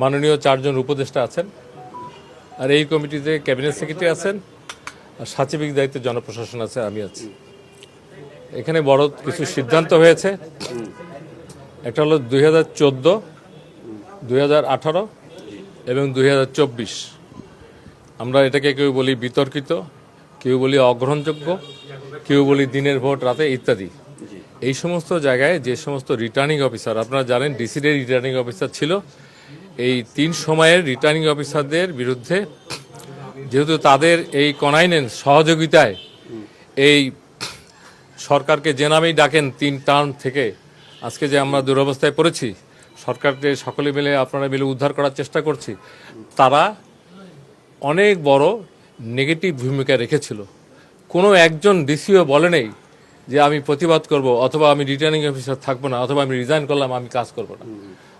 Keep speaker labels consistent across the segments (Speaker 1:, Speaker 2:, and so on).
Speaker 1: মাননীয় চারজন উপদেষ্টা আছেন, আর এই কমিটিতে ক্যাবিনেট সেক্রেটারি আছেন, আর সাচিবিক দায়িত্বে জনপ্রশাসন আছে, আমি আছি। এখানে বড় কিছু সিদ্ধান্ত হয়েছে। একটা হলো দুই হাজার চোদ্দ, দুই হাজার আঠারো এবং দুই হাজার চব্বিশ। আমরা এটাকে কেউ বলি বিতর্কিত, কেউ বলি অগ্রহণযোগ্য, কেউ বলি দিনের ভোট, রাতে ইত্যাদি। এই সমস্ত জায়গায় যে সমস্ত রিটার্নিং অফিসার আপনারা জানেন ডিসিডের রিটার্নিং অফিসার ছিল এই তিন সময়ের রিটার্নিং অফিসারদের বিরুদ্ধে, যেহেতু তাদের এই কনাইনেন্স সহযোগিতায় এই সরকারকে যে নামেই ডাকেন তিন টার্ম থেকে, আজকে যে আমরা দুরবস্থায় পড়েছি, সরকারকে সকলে মিলে, আপনারা মিলে উদ্ধার করার চেষ্টা করছি, তারা অনেক বড় নেগেটিভ ভূমিকা রেখেছিল। কোনো একজন ডিসিও বলে নেই যে আমি প্রতিবাদ করব, অথবা আমি রিটার্নিং অফিসার থাকব না, অথবা আমি রিজাইন করলাম, আমি কাজ করব না।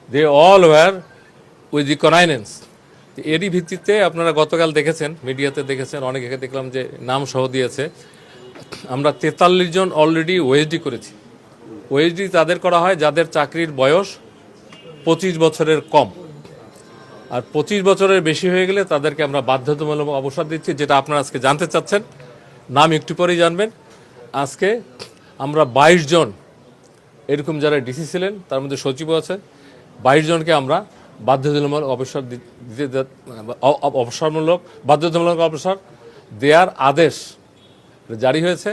Speaker 1: They all were with the connivance এরই ভিত্তিতে আপনারা গতকাল দেখেছেন, মিডিয়াতে দেখেছেন, অনেকে দেখলাম যে নাম সহ দিয়েছে। আমরা তেতাল্লিশ জন অলরেডি ওএসডি করেছি। ওএসডি তাদের করা হয় যাদের চাকরির বয়স পঁচিশ বছরের কম। আর পঁচিশ বছরের বেশি হয়ে গেলে তাদেরকে আমরা বাধ্যতামূলক অবসর দিচ্ছি, যেটা আপনারা আজকে জানতে চাচ্ছেন। নাম একটু পরেই জানবেন। আজকে আমরা বাইশ জন, এরকম যারা ডিসি ছিলেন, তার মধ্যে সচিবও আছে বাইশ জনকে আমরা বাধ্যতামূলক অবসর দিতে অবসরমূলক, বাধ্যতামূলক অবসর দেওয়ার আদেশ জারি হয়েছে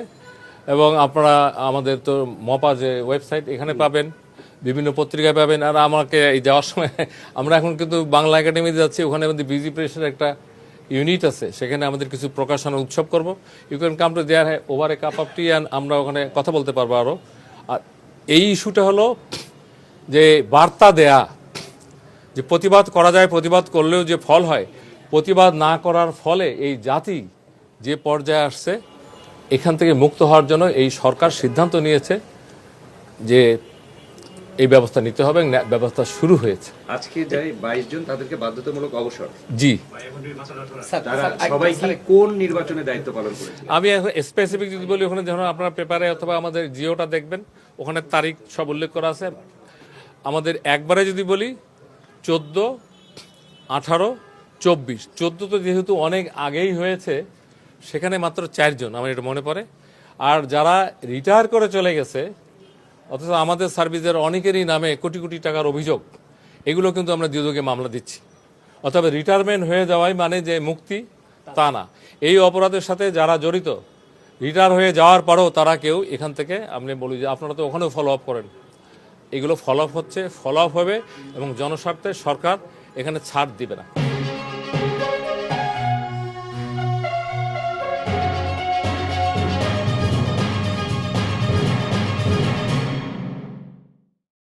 Speaker 1: এবং আপনারা আমাদের তো মপা যে ওয়েবসাইট, এখানে পাবেন, বিভিন্ন পত্রিকায় পাবেন। আর আমাকে এই যাওয়ার সময় আমরা এখন কিন্তু বাংলা একাডেমিতে যাচ্ছি, ওখানে আমাদের বিজি প্রেসের একটা ইউনিট আছে, সেখানে আমাদের কিছু প্রকাশনা উৎসব করব। You can come to there হ্যাঁ over a cup of tea and আমরা ওখানে কথা বলতে পারব আরও আর এই ইস্যুটা হলো যে বার্তা দেয়া যে প্রতিবাদ করা যায় প্রতিবাদ করলেও যে ফল হয় প্রতিবাদ না করার ফলে এই জাতি যে পর্যায়ে আসছে এখান থেকে মুক্ত হওয়ার জন্য এই সরকার সিদ্ধান্ত নিয়েছে যে এই ব্যবস্থা নিতে হবে ব্যবস্থা শুরু হয়েছে।
Speaker 2: আজকে যাই বাইশ জন তাদেরকে বাধ্যতামূলক অবসর।
Speaker 1: জি।
Speaker 3: স্যার
Speaker 2: তারা
Speaker 3: স্যার, একদম,
Speaker 2: সবাই কি
Speaker 3: স্যার,
Speaker 2: কোন নির্বাচনে দায়িত্ব পালন করেছে?
Speaker 1: আমি এখন স্পেসিফিক যদি বলি ওখানে যখন আপনার পেপারে অথবা আমাদের জিওটা দেখবেন ওখানে তারিখ সব উল্লেখ করা আছে। আমাদের একবারে যদি বলি চোদ্দ, আঠারো, চব্বিশ। চোদ্দ তো যেহেতু অনেক আগেই হয়েছে, সেখানে মাত্র চারজন, আমার এটা মনে পড়ে। আর যারা রিটায়ার করে চলে গেছে, অথচ আমাদের সার্ভিসের অনেকেরই নামে কোটি কোটি টাকার অভিযোগ, এগুলো কিন্তু আমরা দুদকে মামলা দিচ্ছি। অথবা রিটায়ারমেন্ট হয়ে যাওয়াই মানে যে মুক্তি, তা না। এই অপরাধের সাথে যারা জড়িত, রিটায়ার হয়ে যাওয়ার পরেও তারা কেউ এখান থেকে, আপনি বলি যে আপনারা তো ওখানেও ফলো আপ করেন। এগুলো ফলো হচ্ছে ফলো হবে এবং জনস্বার্থে সরকার এখানে ছাড় দিবে না।